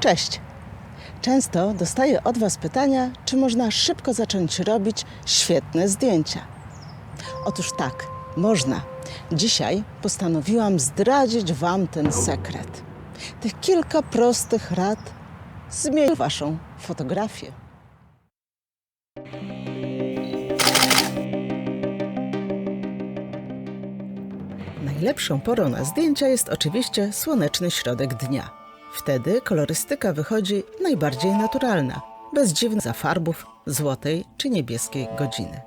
Cześć! Często dostaję od Was pytania, czy można szybko zacząć robić świetne zdjęcia. Otóż tak, można. Dzisiaj postanowiłam zdradzić Wam ten sekret. Tych kilka prostych rad zmieni Waszą fotografię. Najlepszą porą na zdjęcia jest oczywiście słoneczny środek dnia. Wtedy kolorystyka wychodzi najbardziej naturalna, bez dziwnych zafarbów złotej czy niebieskiej godziny.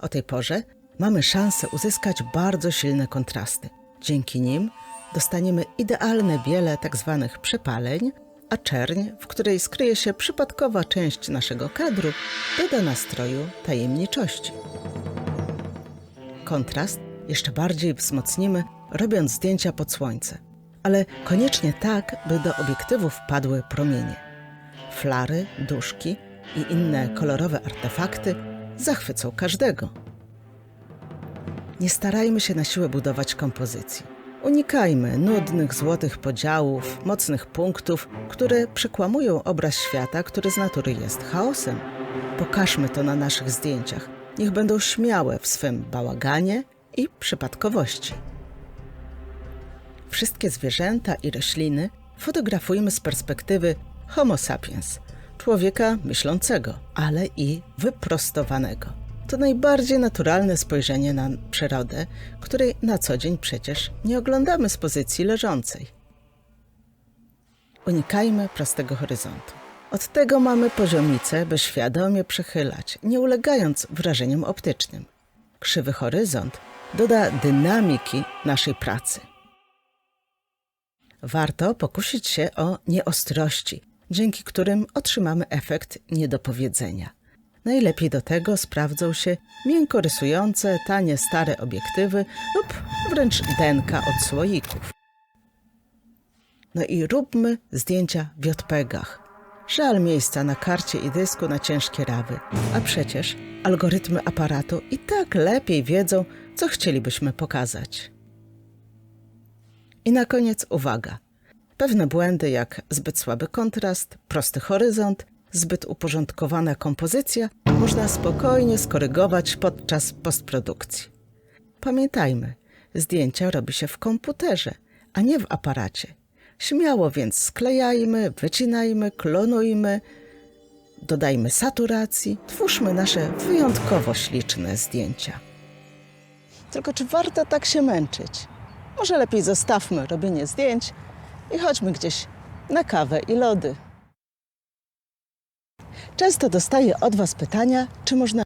O tej porze mamy szansę uzyskać bardzo silne kontrasty. Dzięki nim dostaniemy idealne biele tzw. przepaleń, a czerń, w której skryje się przypadkowa część naszego kadru, doda nastroju tajemniczości. Kontrast jeszcze bardziej wzmocnimy, robiąc zdjęcia pod słońce. Ale koniecznie tak, by do obiektywów padły promienie. Flary, duszki i inne kolorowe artefakty zachwycą każdego. Nie starajmy się na siłę budować kompozycji. Unikajmy nudnych złotych podziałów, mocnych punktów, które przekłamują obraz świata, który z natury jest chaosem. Pokażmy to na naszych zdjęciach. Niech będą śmiałe w swym bałaganie i przypadkowości. Wszystkie zwierzęta i rośliny fotografujmy z perspektywy Homo sapiens, człowieka myślącego, ale i wyprostowanego. To najbardziej naturalne spojrzenie na przyrodę, której na co dzień przecież nie oglądamy z pozycji leżącej. Unikajmy prostego horyzontu. Od tego mamy poziomicę, by świadomie przechylać, nie ulegając wrażeniom optycznym. Krzywy horyzont doda dynamiki naszej pracy. Warto pokusić się o nieostrości, dzięki którym otrzymamy efekt niedopowiedzenia. Najlepiej do tego sprawdzą się miękko rysujące, tanie, stare obiektywy lub wręcz denka od słoików. No i róbmy zdjęcia w JPEGach. Żal miejsca na karcie i dysku na ciężkie rawy, a przecież algorytmy aparatu i tak lepiej wiedzą, co chcielibyśmy pokazać. I na koniec uwaga. Pewne błędy jak zbyt słaby kontrast, prosty horyzont, zbyt uporządkowana kompozycja można spokojnie skorygować podczas postprodukcji. Pamiętajmy, zdjęcia robi się w komputerze, a nie w aparacie. Śmiało więc sklejajmy, wycinajmy, klonujmy, dodajmy saturacji, twórzmy nasze wyjątkowo śliczne zdjęcia. Tylko czy warto tak się męczyć? Może lepiej zostawmy robienie zdjęć i chodźmy gdzieś na kawę i lody. Często dostaję od Was pytania, czy można